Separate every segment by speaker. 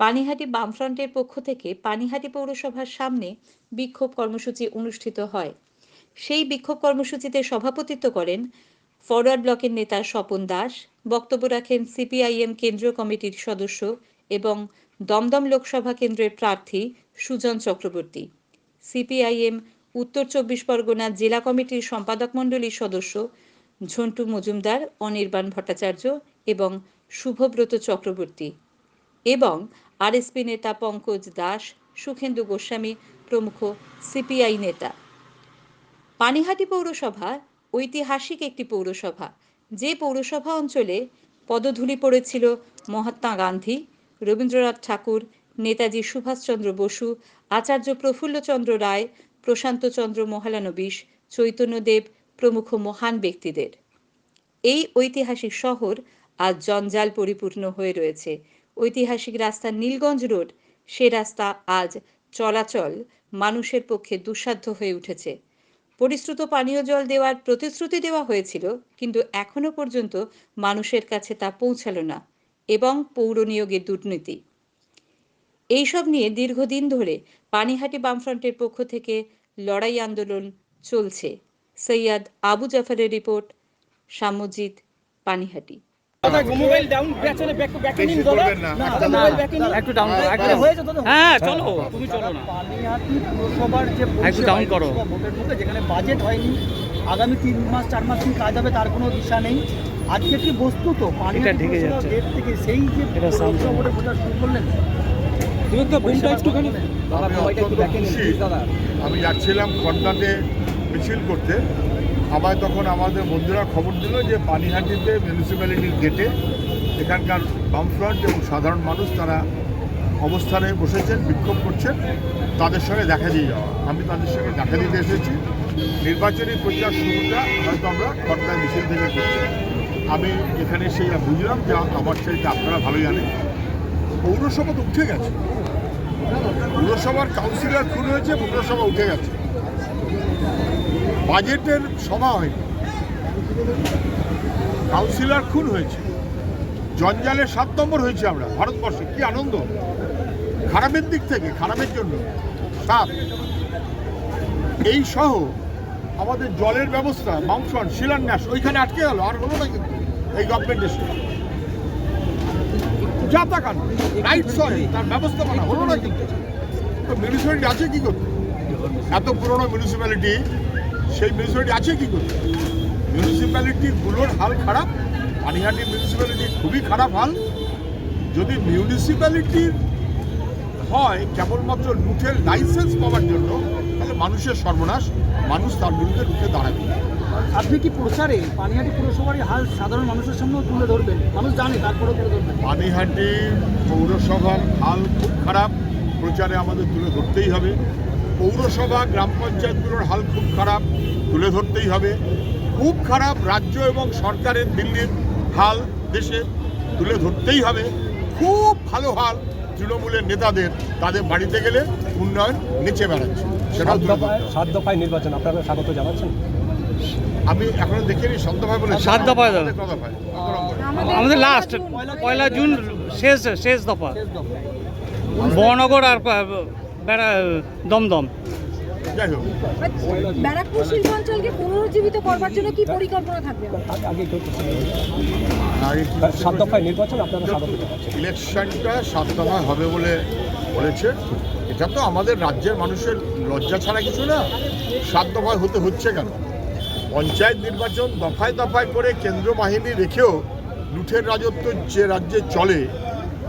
Speaker 1: পানিহাটি বামফ্রন্টের পক্ষ থেকে পানিহাটি পৌরসভার সামনে বিক্ষোভ কর্মসূচি অনুষ্ঠিত হয়। সেই বিক্ষোভ কর্মসূচিতে সভাপতিত্ব করেন ফরওয়ার্ড ব্লকের নেতা স্বপন দাস, বক্তব্য রাখেন সিপিআইএম কেন্দ্রীয় কমিটির সদস্য এবং দমদম লোকসভা কেন্দ্রের প্রার্থী সুজন চক্রবর্তী। সিপিআইএম উত্তর চব্বিশ পরগনা জেলা কমিটির সম্পাদক মণ্ডলীর সদস্য ঝন্টু মজুমদার, অনির্বাণ ভট্টাচার্য এবং শুভব্রত চক্রবর্তী। এবং আরএসপি নেতা পঙ্কজ দাস, সুখেন্দু গোস্বামী প্রমুখ সিপিআই নেতা। পানিহাটি পৌরসভা ঐতিহাসিক একটি পৌরসভা। যে পৌরসভা অঞ্চলে পদধূলি পড়েছিল মহাত্মা গান্ধী, রবীন্দ্রনাথ ঠাকুর, নেতাজি সুভাষচন্দ্র বসু, আচার্য প্রফুল্লচন্দ্র রায়, প্রশান্তচন্দ্র মহালানবিশ, চৈতন্যদেব প্রমুখ মহান ব্যক্তিদের। এই ঐতিহাসিক শহর আজ জঞ্জাল পরিপূর্ণ হয়ে রয়েছে। ঐতিহাসিক রাস্তা নীলগঞ্জ রোড, সে রাস্তা আজ চলাচল মানুষের পক্ষে দুঃসাধ্য হয়ে উঠেছে। পরিশ্রুত পানীয় জল দেওয়ার প্রতিশ্রুতি দেওয়া হয়েছিল, কিন্তু এখনও পর্যন্ত মানুষের কাছে তা পৌঁছালো না এবং পৌর নিয়োগের দুর্নীতি। এইসব নিয়ে দীর্ঘদিন ধরে পানিহাটি বামফ্রন্টের পক্ষ থেকে লড়াই আন্দোলন চলছে। সৈয়দ আবু জাফরের রিপোর্ট, সাম্যজিৎ, পানিহাটি।
Speaker 2: দাদা মোবাইল ডাউন ব্যাক চলে
Speaker 3: হ্যাঁ চলো তুমি চলো না।
Speaker 2: পানিহাটি পুরসভার যে
Speaker 3: একটু down করো।
Speaker 2: ভোটের মুখে যেখানে বাজেট হয়নি আগামী তিন মাস চার মাস কি কাজ হবে তার কোনো দিশা নেই। আজকে কি পানিহাটি
Speaker 3: ঢেকে
Speaker 2: পুরসভার
Speaker 3: যাচ্ছে।
Speaker 2: গেট থেকে সেই যে ভোটের প্রচার শুরু করলেন?
Speaker 3: তুমি তো
Speaker 2: একটুখানি
Speaker 4: আমি যাচ্ছিলাম খড়দাতে মিছিল করতে, আমায় তখন আমাদের বন্ধুরা খবর দিল যে পানিহাটিতে মিউনিসিপ্যালিটির গেটে এখানকার বামফ্রন্ট এবং সাধারণ মানুষ তারা অবস্থানে বসেছেন, বিক্ষোভ করছেন, তাদের সঙ্গে দেখা দিয়ে যাওয়া। আমি তাদের সঙ্গে দেখা দিতে এসেছি। নির্বাচনী প্রচার শুরুটা হয়তো আমরা খড়দায় মিছিল থেকে করছি। আমি এখানে যা বুঝলাম, যে আমার চাইতে আপনারা ভালো জানেন, পৌরসভা তো উঠে গেছে। পুরসভার কাউন্সিলর খুন হয়েছে, পৌরসভা উঠে গেছে। বাজেটের সভা হয়নি। কাউন্সিলর খুন হয়েছে। জঞ্জালের সাত নম্বর হয়েছে আমরা, ভারতবর্ষে। কি আনন্দ। খারাপের দিক থেকে, খারাপের জন্য। সাত এই সহ আমাদের জলের ব্যবস্থা বামফ্রন্ট শিলান্যাস, ওইখানে আটকে গেল, আর হলো না কিন্তু এই গভর্নমেন্টের সময় যাতা কান রাইট সরি তার ব্যবস্থাপনা হলো না কিন্তু। তো মিউনিসিপ্যালিটি আছে কি করতে? এত পুরনো মিউনিসিপ্যালিটি সেই মিউনিসিপ্যালিটি আছে কি করতে মিউনিসিপ্যালিটিগুলোর হাল খারাপ পানিহাটি মিউনিসিপ্যালিটি খুবই খারাপ হাল। যদি মিউনিসিপ্যালিটির হয় কেবলমাত্র লুটের লাইসেন্স পাওয়ার জন্য তাহলে মানুষের সর্বনাশ মানুষ তার বিরুদ্ধে রুখে দাঁড়াবে।
Speaker 2: আপনি কি প্রচারে পানিহাটি পুরসভার হাল সাধারণ মানুষের সামনেও তুলে ধরবেন? মানুষ জানে তারপরেও তুলে ধরবেন।
Speaker 4: পানিহাটি পৌরসভার হাল খুব খারাপ প্রচারে আমাদের তুলে ধরতেই হবে। পৌরসভা গ্রাম পঞ্চায়েতগুলোর হাল খুব খারাপ তুলে ধরতেই হবে। খুব খারাপ রাজ্য এবং সরকারের দিল্লির হাল দেশে তুলে ধরতেই হবে। খুব ভালো হাল তৃণমূলের নেতাদের তাদের বাড়িতে গেলে উন্নয়ন নিচে বেড়াচ্ছে। সেটাও
Speaker 5: সাত দফায়। সাত দফায় নির্বাচন আপনারা স্বাগত জানাচ্ছেন?
Speaker 4: আমি এখনও দেখিনি সন্ত ভাই বলে
Speaker 3: সাত দফায় দাদা।
Speaker 4: কত দফায়
Speaker 3: আমাদের লাস্ট পয়লা জুন শেষ শেষ দফা। বহনগর আর বেড়া দমদম।
Speaker 4: যাই হোক।
Speaker 6: ব্যারাকপুর শিল্পাঞ্চলকে পুনরুজ্জীবিত করবার জন্য কি পরিকল্পনা থাকবে?
Speaker 5: আগে- আগে একটু
Speaker 4: আগে কি-
Speaker 5: সাত দফায় নির্বাচন। আপনারা
Speaker 4: ইলেকশনটা সাত দফায় হবে বলে বলেছে। এটা তো আমাদের রাজ্যের মানুষের লজ্জা ছাড়া কিছু না। সাত দফায় হতে হচ্ছে কেন? পঞ্চায়েত নির্বাচন দফায় দফায় করে কেন্দ্র বাহিনী রেখেও লুঠের রাজত্ব যে রাজ্যে চলে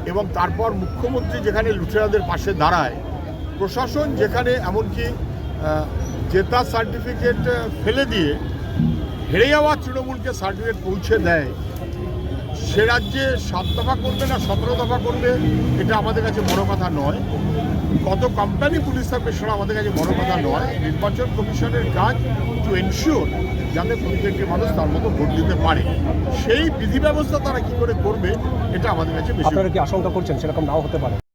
Speaker 4: এবং তারপর মুখ্যমন্ত্রী যেখানে লুঠেরাদের পাশে দাঁড়ায় প্রশাসন যেখানে এমনকি জেতা সার্টিফিকেট ফেলে দিয়ে হেরে যাওয়া তৃণমূলকে সার্টিফিকেট পৌঁছে দেয়, সে রাজ্যে সাত দফা করবে না, সতেরো দফা করবে, এটা আমাদের কাছে বড় কথা নয়। কত কোম্পানি পুলিশ থাকবে সেটা আমাদের কাছে বড় কথা নয়। নির্বাচন কমিশনের কাজ টু এনশিওর যাতে প্রত্যেকটি মানুষ তার মতো ভোট দিতে পারে। সেই বিধি ব্যবস্থা তারা কি করে করবে, এটা আমাদের কাছে বেশি
Speaker 5: আশঙ্কা করছেন? সেরকম নাও হতে পারে।